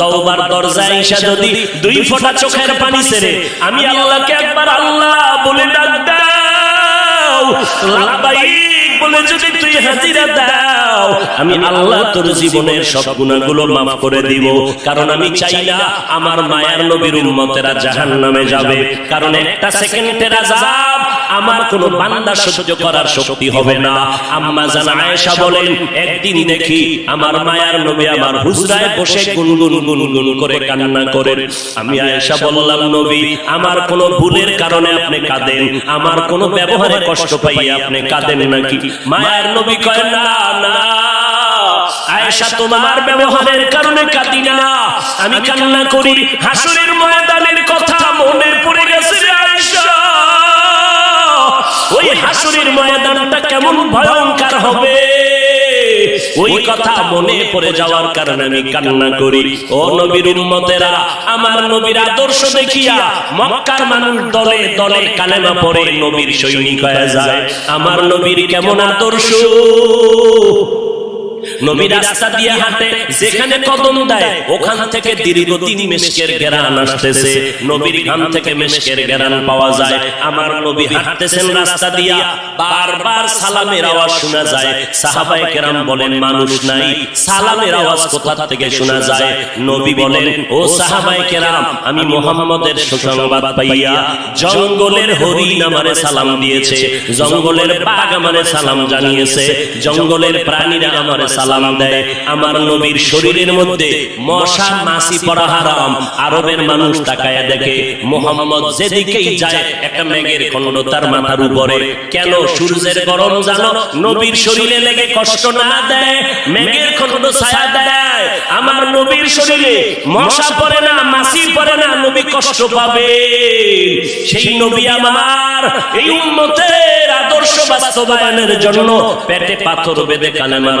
তওবার দরজায় এসে যদি দুই ফোঁটা চোখের পানি ছেড়ে আমি আল্লাহকে একবার আল্লাহ বলে ডাক দাও। লাব্বাইক বলে যদি তুই হাজিরা দাও, আমি আল্লাহ তোর জীবনের সব গুণাগুলো মাফ করে দিব। কারণ আমি চাই না আমার মায়ার নবীর উম্মতেরা জাহান্নামে যাবে। কারণ একটা সেকেন্ডের আযাব আমার কোন বান্দা সহ্য করার শক্তি হবে না। আম্মা জান আয়েশা বলেন, একদিন দেখি আমার মায়ার নবী আমার হুজরায় বসে গুনগুন গুনগুন করে কান্না করেন। আমি আয়েশা বললাম, নবী, আমার কোন ভুলের কারণে আপনি কাঁদেন। আমার কোন ব্যবহারে কষ্ট পাইয়ে আপনি কাঁদেন নাকি? মায়ার নবী কয়, না না। আয়েশা, তোমার ব্যবহারের কারণে কাঁদি না। আমি কান্না করি, হাসুরের ময়দানের কথা মনে পড়ে গেছে হাসুরের ময়দানটা কেমন ভয়ঙ্কর হবে? ওই কথা মনে পড়ে যাওয়ার কারণে আমি কান্না করি। ও নবীর উম্মতেরা, আমার নবীর আদর্শ দেখিয়া মক্কার মানুষ দলে দলে কালেমা পড়ে নবীর সৈনিক হয়ে যায়। আমার নবীর কেমন আদর্শ? নবী রাস্তা দিয়ে হাঁটে, যেখানে কদম দেয়, ওখান থেকে দীর্ঘ তিন মেশকের গেরান আসতেছে। নবীর ঘাম থেকে মেশকের গেরান পাওয়া যায়। আমার নবী হাঁটতেছেন রাস্তা দিয়া, বারবার সালামের আওয়াজ শোনা যায়। সাহাবায়ে কেরাম বলেন, মানুষ নাই, সালামের আওয়াজ কোথা থেকে শোনা যায়? নবী বলেন, ও সাহাবায়ে কেরাম, আমি মোহাম্মদের সুসংবাদ পাইয়া জঙ্গলের হরিণ আমারে সালাম দিয়েছে, জঙ্গলের বাঘ আমারে সালাম জানিয়েছে, জঙ্গলের প্রাণীরা আমারে সালাম দেয়। আমার নবীর শরীরের মধ্যে মশা, মাছি পড়া হারাম, আরবের মানুষ তাকায় দেখে, মোহাম্মদ যেদিকেই যায়, একটা মেঘের খণ্ড তার মাথার উপরে। কেন সূর্যের গরম জানো? নবীর শরীরে লেগে কষ্ট না দেয়, মেঘের খণ্ড ছায়া দেয়। আমার নবীর শরীরে মশা পড়ে না, মাছি পড়ে না, নবী কষ্ট পাবে। সেই নবী আমার এই উম্মতের আদর্শ বাস্তবায়নের জন্য পেটে পাথর বেঁধে কালেমার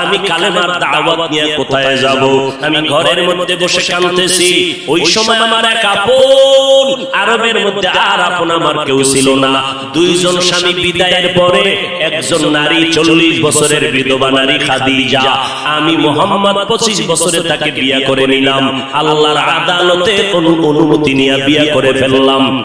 আমি কালেমার দাওয়াত নিয়ে কোথায় যাব? আমি ঘরের মধ্যে বসে কাঁদতেছি। ওই সময় আমার এক আপন আরবের মধ্যে আর আপন আমার কেউ ছিল না। দুইজন স্বামী বিদায়ের পরে একজন নারী চল্লিশ বছরের বিধবা নারী খাদিজা। আমি মোহাম্মদ পঁচিশ বছরে তাকে বিয়া করে নিলাম। আল্লাহর আদালতে অনু- অনুমতি নিয়ে বিয়া করে ফেললাম।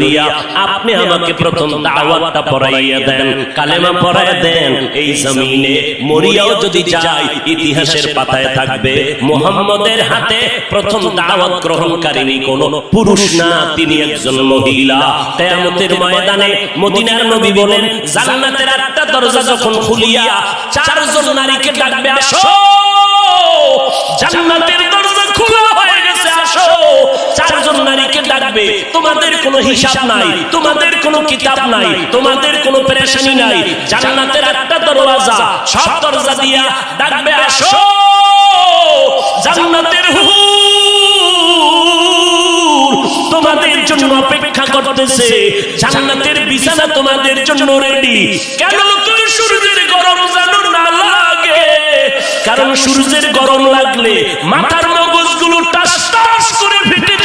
ধরিয়া আপনি আমাকে প্রথম দাওয়াতটা পড়াইয়া দেন কালেমা পড়াইয়া দেন এই জমিনে মরিয়াও যদি যায় ইতিহাসের পাতায় থাকবে মোহাম্মদের হাতে প্রথম দাওয়াত গ্রহণকারিনী কোন পুরুষ না তিনি একজন মহিলা। কিয়ামতের ময়দানে মদিনার নবী বলেন জান্নাতের আটটা দরজা যখন খুলিয়া চারজন নারীকে ডাকবে আসো! জান্নাতের দরজা খোলা হয়ে গেছে আসো! ডাকবে তোমাদের কোনো হিসাব নাই, তোমাদের কোনো কিতাব নাই, তোমাদের কোনো পেরেশানি নাই। জান্নাতের একটা দরওয়াজা, সব দরজা দিয়া ডাকবে, আসো! জান্নাতের তোমাদের জন্য অপেক্ষা করতেছে। জান্নাতের বিছানা তোমাদের জন্য রেডি কেন তুমি সূর্যের গরম জানো না লাগে? কারণ সূর্যের গরম লাগলে মাথার মগজগুলো টাস টাস করে ফেটে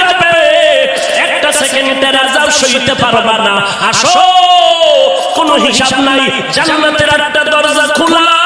সেকেন্ডের আজাব সইতে পারবা না। আসো কোনো হিসাব নাই জান্নাতের একটা দরজা খোলা।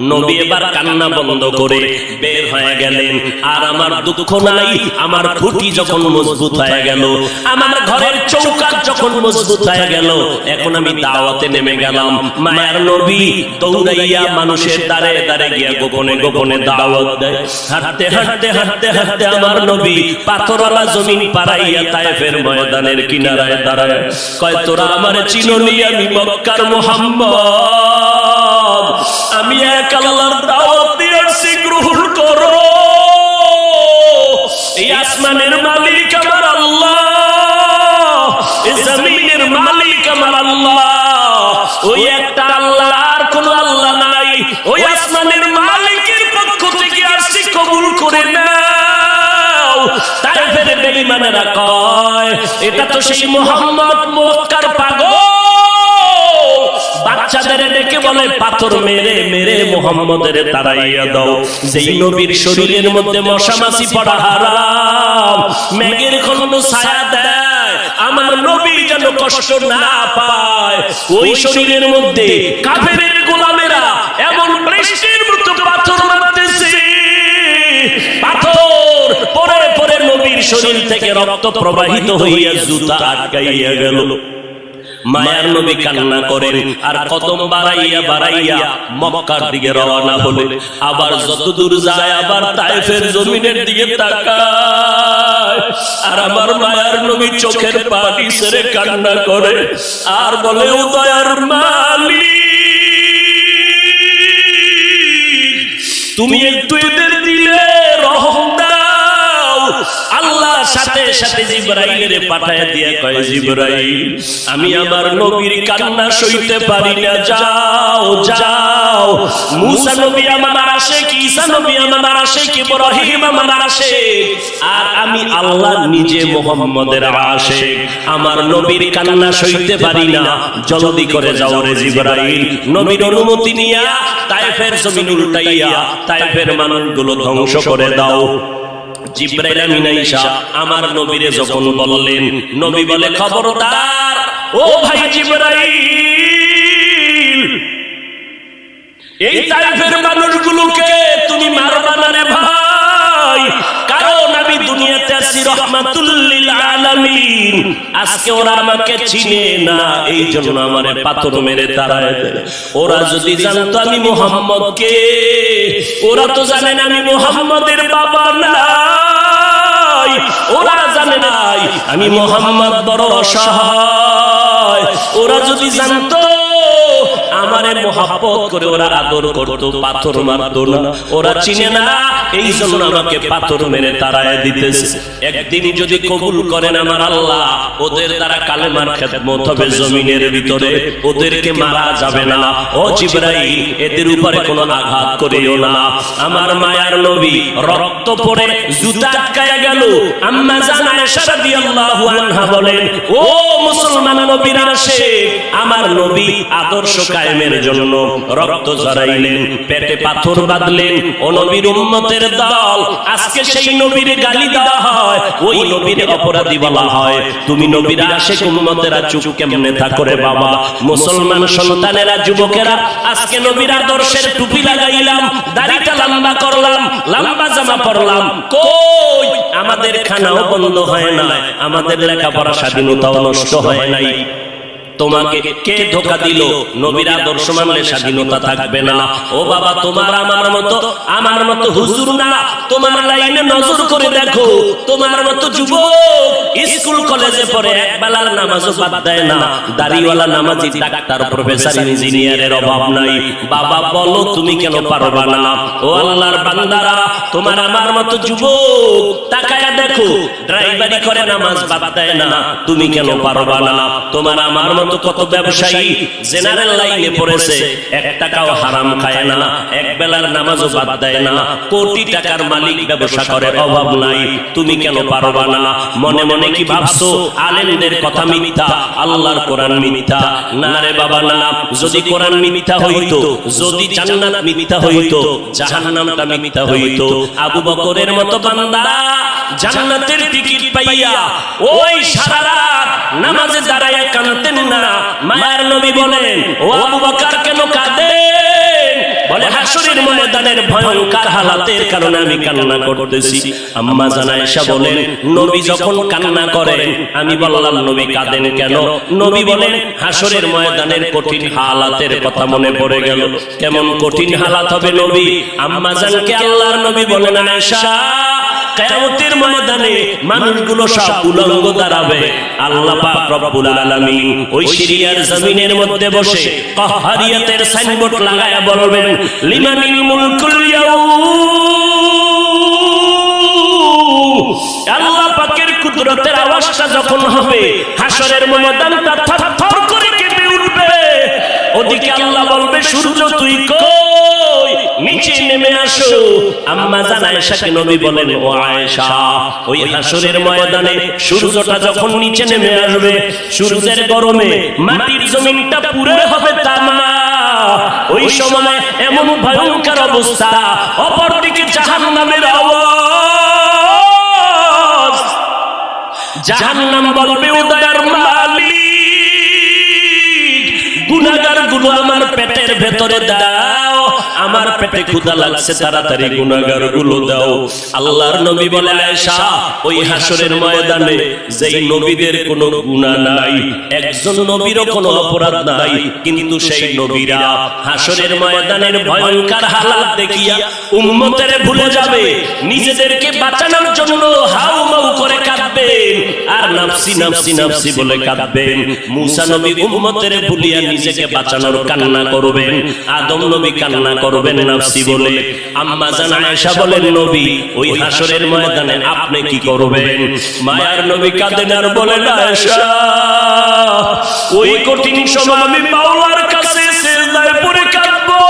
নবী এবার কান্না বন্ধ করে বের হয়ে গেলেন। আর আমার দুঃখ নাই, আমার খুঁটি যখন মজবুত হয়ে গেল, আমার ঘরের যখন মজবুত হয়ে গেল, এখন আমি দাওয়াতে নেমে গেলাম। নবী দৌড়াইয়া মানুষের দ্বারে দ্বারে গিয়া গোপনে গোপনে দাওয়াত দেয়। হাঁটতে হাঁটতে হাঁটতে হাঁটতে আমার নবী পাথরওয়ালা জমিন পাড়াইয়া তায়েফের ময়দানের কিনারায় দাঁড়ায়। কয়, তোরা আমার চিননি আমি মক্কার মোহাম্মদ। আমি এক আল্লাহর দাওয়াত দিয়ে গ্রহণ করো। এই আসমানের মালিক আমার আল্লাহ। এই জমিনের মালিক আমার আল্লাহ। ওই একটা আল্লাহ আর কোন আল্লাহ নাই। ওই আসমানের মালিকের পক্ষ থেকে আসছি কবুল করে নাও। তাই ফেরে বেঈমানেরা কয়, এটা তো সেই মোহাম্মদ মক্কার বলে পাথর মেরে মেরে মোহাম্মদের তারাইয়া দাও। যেই নবীর শরীরের মধ্যে মশামাছি পড়া হারাম, মেঘের খন্ড ছায়া দেয়, আমার নবী যেন কষ্ট না পায়। ওই শরীরের মধ্যে কাফেরের গোলামেরা এমন বৃষ্টির মতো পাথর মারতেছে। পাথর পরে পরে নবীর শরীর থেকে রক্ত প্রবাহিত হইয়া জুতা আটকাইয়া গেল। মায়ার নবী কান্না করেন আর কদম বাড়াইয়া বাড়াইয়া মক্কার দিকে রওনা হলেন। আবার যত দূর যায় আবার তাইফের জমিনের দিকে তাকায়। আর আমার মায়ার নবী চোখের পানি সেরে কান্না করে। আর বলে ও দয়ার মালিক তুমি একটু এদের দিলে রহম সাথে সাথে জিব্রাইলের পাঠায় দিয়ে কয় জিব্রাইল আমি আমার নবীর কান্না সইতে পারি না। যাও যাও। মুসা নবী আমার আসে কি? ঈসা নবী আমার আসে কি? ইব্রাহিম আমার আসে। আর আমি আল্লাহ নিজে মোহাম্মদের আসে। আমার নবীর কান্না সইতে পারি না। জলদি করে যাও রে জিব্রাইল। নবীর অনুমতি নিয়া তাইফের জমিন উল্টাইয়া তাইফের মানুষগুলো ধ্বংস করে দাও। জিব্রাইল আমিন আইসা আমার নবীরে যখন বললেন, নবী বলে, খবরদার, ও ভাই জিব্রাইল, এই মানুষগুলোকে তুমি মারবা না রে ভাই। কারণ আমি দুনিয়াতে আছি রহমাতুল্লিল আলামিন। আজকে ওরা আমাকে চিনে না এই জন্য আমারে পাথর মেরে তাড়ায়। ওরা যদি জানতো আমি মোহাম্মদ কে ওরা তো জানে না আমি মোহাম্মদের বাবা নাই ওরা জানে নাই আমি মোহাম্মদ বড় অসহায়। ওরা যদি জানতো আমারে মোহাব্বত করে ওরা আদর করতো, পাথর মারতো না। ওরা চিনে না, এই জন্য আমাকে পাথর মেরে তারায় দিতেছে। একদিন যদি কবুল করেন আমার আল্লাহ, ওদের দ্বারা কালেমার খেদমত হবে জমিনের ভিতরে। ওদেরকে মারা যাবে না। ও জিব্রাইল, এদের উপরে কোনো আঘাত করিও না। আমার মায়ার নবী, রক্ত পড়ে জুতা আটকায়া গেল। আম্মা জান আয়েশা রাদিয়াল্লাহু আনহা বলেন, ও মুসলমান নবীর আসে, আমার নবী আদর্শ কায়েমের জন্য রক্ত ঝরাইলেন পেটে পাথর বাঁধলেন ও নবীর উম্মতের দল। আজকে সেই নবীর গালি দেওয়া হয় ওই নবীর অপরাধী বলা হয়। তুমি নবীর আসে উম্মতেরা চুপ কেমনে থাকো রে বাবা? মুসলমান সন্তানেরা যুবকেরা আজকে নবীর আদর্শের টুপি লাগাইলাম দাড়িটা লম্বা করলাম লম্বা জামা পরলাম। কই? আমাদের খানাও বন্ধ হয় না আমাদের লেখাপড়া স্বাধীনতাও নষ্ট হয় নাই। তোমাকে কে ধোকা দিল? নবীর আদর্শ মানলে স্বাধীনতা থাকবে না। ও বাবা, তোমার আমার মতো আমার মতো হুজুর না। তোমার লাইনে নজর করে দেখো। তোমার মতো যুবক স্কুল, কলেজে পড়ে এক বেলার নামাজও বাদ দেয় না। দাড়িওয়ালা নামাজি, ডাক্তার, প্রফেসর, ইঞ্জিনিয়ারের অভাব নাই। বাবা, বলো তুমি কেন পারবা না? ও আল্লাহর বান্দারা, তোমার আমার মতো যুবক, তাকায়া দেখো। ড্রাইভারি করে নামাজ বাদ দেয় না। তুমি কেন পারবা না? তোমার আমার মতো কত ব্যবসায়ী জেনারেল লাইনে পড়েছে। এক টাকাও হারাম খায় না, এক বেলার নামাজও বাদ দেয় না। কোটি টাকার মালিক ব্যবসা করে, অভাব নাই। তুমি কেন পারবা না? মনে মনে কি ভাবছ? আলেমদের কথা মিথ্যা, আল্লাহর কোরআন মিথ্যা। না রে বাবা, না যদি কোরআন মিথ্যা হইতো, যদি জান্নাত মিথ্যা হইতো, জাহান্নামটা মিথ্যা হইতো। আবু বকরের মতো বান্দা জান্নাতের টিকিট পাইয়া ওই সারা রাত নামাজে দাঁড়াইয়া কাঁদতেন না। মায়ের নবী বলেন, ও আবু বকর, কেন কাঁদেন? বলে, হাসুরের ময়দানের ভয়ঙ্কর হালাতের কারণে আমি কান্না করতেছি। আম্মা জানাইশা বলেন, নবী যখন কান্না করেন, আমি বললাম, নবী কাঁদেন কেন? নবী বলেন, হাসরের ময়দানের কঠিন হালাতের কথা মনে পড়ে গেল। কেমন কঠিন হালাত হবে নবী? আম্মা জানকে আল্লাহর নবী বলেন, আয়েশা কিয়ামতের ময়দানে মানুষগুলো সব উলঙ্গ দাঁড়াবে। আল্লাহ পাক রব্বুল আলামিন ওই সিরিয়ার জমিনের মধ্যে বসে কাহরিয়াতের সাইনবোর্ড লাগায়া বলবেন লিমানিল মুলকুল আল্লাহ পাকের কুদরতের আওয়াজটা যখন হবে, হাসরের ময়দানটা থরথর করে কেঁপে উঠবে। ওদিকে আল্লাহ বলবে, সূর্য তুই কই? নিচে নেমে আসো। আম্মা জান আয়েশাকে নবী বলেন, ও আয়েশা, ওই হাসরের ময়দানে সূর্যটা যখন নিচে নেমে আসবে, সূর্যের গরমে মাটির জমিনটা পুরে হবে তামা। ওই সময় এমন ভয়ঙ্কর অবস্থা, অপরদিকে আওয়াজ। বলবে উদয়ার মালিকগুলো আমার পেটের ভেতরে দাও। আমার পেটে ক্ষুধা লাগছে, তাড়াতাড়ি গুনাহগারগুলো দাও। আল্লাহর নবী বলে, আয়েশা, ওই হাসরের ময়দানে যেই নবীদের কোনো গুনাহ নাই, একজন নবীরও কোনো অপরাধ নাই, কিন্তু সেই নবীরা হাসরের ময়দানের ভয়ঙ্কর হালাত দেখিয়া উম্মতের ভুলে যাবে, নিজেদেরকে বাঁচানোর জন্য হাউ মাউ করে কাঁদবেন। আর নাফসি নাফসি নাফসি বলে কাঁদবেন। মুসা নবী উম্মতের ভুলিয়া নিজেকে বাঁচানোর কান্না করবেন। আদম নবী কান্না করবেন নাফসি বলে। আম্মা জান আয়েশা বলেন নবী ওই হাসরের ময়দানে আপনি কি করবেন? মায়ার নবী কাঁদেন আর বলেন আয়েশা ওই কঠিন সময় আমি মাওলার কাছে সিজদায় পড়ে কাঁদবো।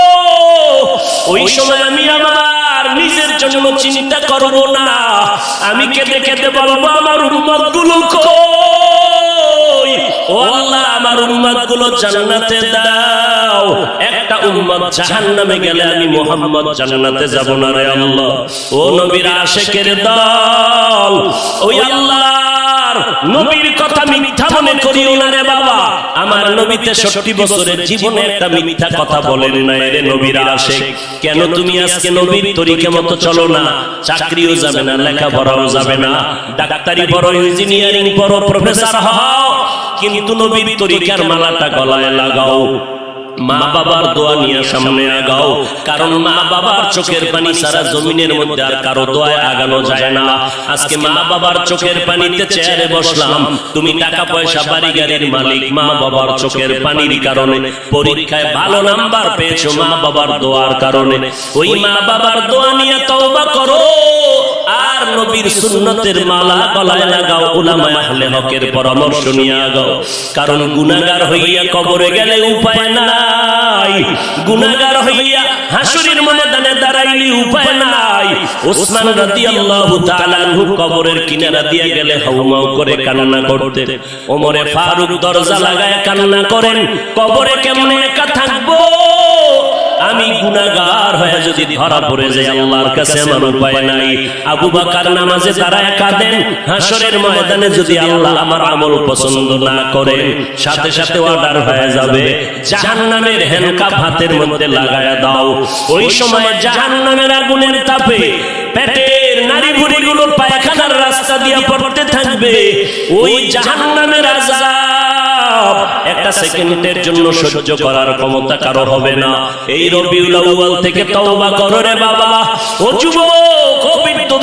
ওই সময় আমি আমার নিজের জন্য চিন্তা করব না। আমি কেঁদে কেঁদে বলব, আমার উন্মতগুলো আল্লাহ, আমার উম্মতগুলো জান্নাতে দাও। একটা উম্মত জাহান্নামে গেলে আমি মোহাম্মদ জান্নাতে যাব না রে আল্লাহ। ও নবীর আশেকের দল, ওই আল্লাহর নবীর কথা মিথ্যা মনে করিও না রে বাবা। আমার নবীতে সত্যি বছরের জীবনে একটা মিথ্যা কথা বলেন না রে নবীর আশেক। কেন তুমি আজকে নবীর তরিকে মতো চলো না? চাকরিও যাবে না, লেখাপড়াও যাবে না। ডাক্তারি বড় ইঞ্জিনিয়ারিং বড় প্রফেসর হও। কিন্তু নবীর তরিকার মালাটা গলায় লাগাও। মা বাবার দোয়া নিয়ে সামনে আগাও। কারণ মা বাবার চোখের পানি সারা জমিনের মধ্যে আর কারও আগানো যায় না। আজকে মা বাবার চোখের পানিতে চেয়ারে বসলাম। তুমি টাকা পয়সা বাড়ি গাড়ির মালিক, মা বাবার চোখের পানির কারণে। পরীক্ষায় ভালো নাম্বার পেয়েছ মা বাবার দোয়ার কারণে। ওই মা বাবার দোয়া নিয়ে তওবা করো। আর নবীর সুন্নতের মালা গলায় লাগাও আহলে হকের পরামর্শ নিয়ে আগাও। কারণ হইয়া কবরে গেলে উপায় নাই। গুনাহগার হইয়া হাসুরের ময়দানে দাঁড়াইলি উপায় নাই। ওসমান রাদিয়াল্লাহু তাআলা আনহু কবরের কিনারা দিয়ে গেলে হাউমাউ করে কান্না করতে। ওমরে ফারুক দরজা লাগায় কান্না করেন, কবরে কেমনে একা থাকব? আমি গুনাহগার হয়ে যদি ধরা পড়ে যাই আল্লাহর কাছে আমার উপায় নাই। আবু বকর নামাজে দাঁড়ায় কাঁদেন, হাসরের ময়দানে যদি আল্লাহ আমার আমল পছন্দ না করে সাথে সাথে অর্ডার হয়ে যাবে। জাহান্নামের হ্যান্ডকাপ হাতের মধ্যে লাগায়া দাও। ওই সময় জাহান্নামের আগুনের তাপে পেটের নারী ভুড়িগুলো পায়খানার রাস্তা দিয়ে পড়তে থাকবে। ওই জাহান্নামের একটা সেকেন্ডের জন্য সহ্য করার ক্ষমতা কারও হবে না। এই রবিউল আউয়াল থেকে তওবা রে বাবা। ও যুবক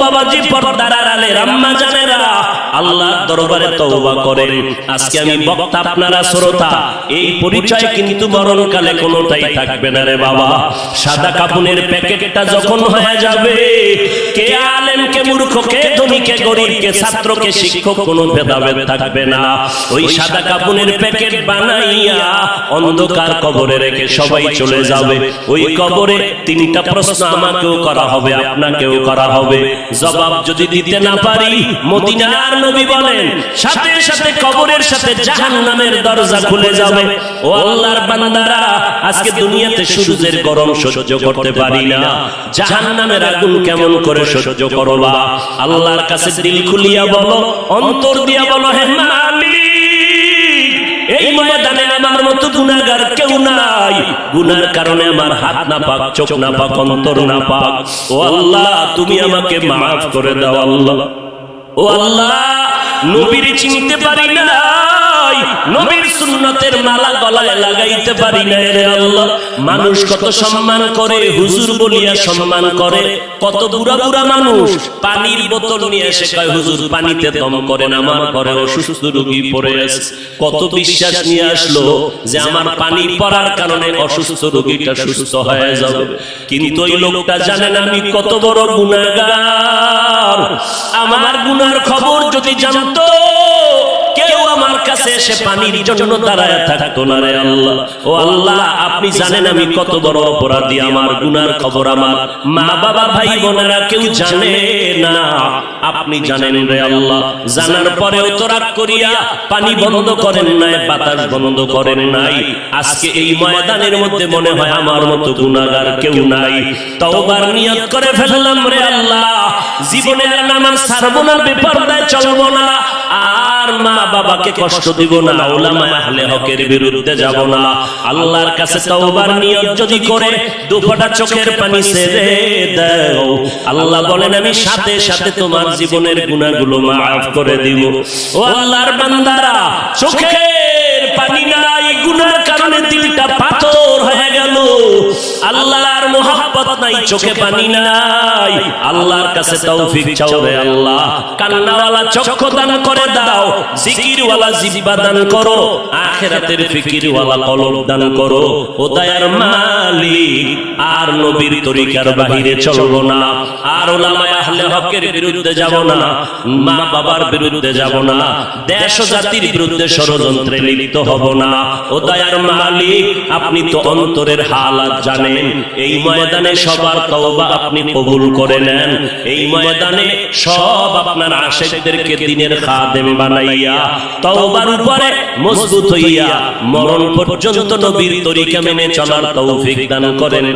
বাবাজি, পর্দার আড়ালে জানেরা আল্লাহর দরবারে তওবা করেন। আজকে আমি বক্তা আপনারা, শ্রোতা, এই পরিচয় কিন্তু মরণকালে কোনোটাই থাকবে না রে বাবা। সাদা কাপুনের প্যাকেটটা যখন হয়ে যাবে, কে আলেম কে মূর্খ, কে ধনী শিক্ষক, কোনো ভেদাভেদ থাকবে না। ওই সাদা কাপড়ের প্যাকেট বানাইয়া অন্ধকার কবরে রেখে সবাই চলে যাবে। ওই কবরে তিনটা প্রশ্ন আমাকেও করা হবে, আপনাকেও করা হবে। জবাব যদি দিতে না পারি, মদিনার নবী বলেন, সাথে সাথে কবরের সাথে জাহান্নামের দরজা খুলে যাবে। ও আল্লাহর বান্দারা আজকে দুনিয়াতে সূর্যের গরম সহ্য করতে পারি না। জাহান্নামের আগুন কেমন করে সহ্য করবা? আল্লাহর কাছে দিল খুলিয়া বলো অন্তর দিয়া বলো হে মালিক এই ময়দানে আমার মতো গুনাহগার কেউ নাই। গুনার কারণে আমার হাত না পাক চোখ না পাক অন্তর না পাক ও আল্লাহ তুমি আমাকে মাফ করে দাও আল্লাহ। ও আল্লাহ নবীর চিনতে পারি নাই নবীর সুন্নতের মালা গলায় লাগাইতে পারি না রে আল্লাহ। মানুষ কত সম্মান করে, হুজুর বলিয়া সম্মান করে। কত বুড়া বুড়া মানুষ পানির বোতল নিয়ে এসে কয়, হুজুর, পানিতে দম করেন আমার ঘরে অসুস্থ রোগী পড়ে আছে। কত বিশ্বাস নিয়ে আসলো যে আমার পানি পড়ার কারণে অসুস্থ রোগীটা সুস্থ হয়ে যাবে। কিন্তু ওই লোকটা জানেন আমি কত বড় গুনাহগার। আমার গুনার খবর যদি জানতো, কেউ কাছে এসে পানির জন্য দাঁড়ায় থাকতো না রে আল্লাহ। ও আল্লাহ, আপনি জানেন আমি কত বড় অপরাধী, আমার গুনার খবর আমার মা বাবা ভাই বোনেরা কেউ জানে না। আপনি জানেন রে আল্লাহ, জানার পরেও তো রাগ করিয়া পানি বন্ধ করেন নাই, বাতাস বন্ধ করেন নাই। আজকে এই ময়দানের মধ্যে মনে হয় আমার মতো গুনাহগার কেউ নাই। তওবার নিয়ত করে ফেললাম রে আল্লাহ। জীবনে আর নামাজ ছাড়বো না, বেপরদায় চলবো না। আর মা বাবাকে কষ্ট দিব না, ওলামায় আহলে হকের বিরুদ্ধে যাব না। আল্লাহর কাছে তওবার নিয়ত যদি করে, দুফাটা চোখের পানি ছেড়ে দাও। আল্লাহ বলেন, আমি সাথে সাথে তোমার জীবনের গুনাহগুলো মাফ করে দিব। ও আল্লাহর বান্দারা, চোখের পানি নাই, গুনার কারণে দিলটা পাথর আল্লাহর মোহাব্বত নাই, চোখে পানি নাই। আল্লাহর কাছে তৌফিক চাও রে আল্লাহ। কান্নাওয়ালা চক্ষু দান করে দাও, জিকিরওয়ালা জিহ্বা দান করো ফিকিরওয়ালা দান করো। ও দয়ার মালিক, আর নবীর তরিকার বাহিরে চলবো না। আর ওলামায়ে আহলে হকের বিরুদ্ধে যাব না। মা বাবার বিরুদ্ধে যাব না। দেশ জাতির বিরুদ্ধে ষড়যন্ত্রে লিপ্ত হব না। ও দয়ার মালিক, আপনি তো অন্তরের হালাত জানেন, এই ময়দানে সবার তওবা আপনি কবুল করে নেন। এই ময়দানে সব আপনার আশেকদেরকে দিনের খাদেম বানাইয়া, তওবার উপরে মজবুত হইয়া মরণ পর্যন্ত নবীর তরিকা মেনে চলার তৌফিক দান করেন।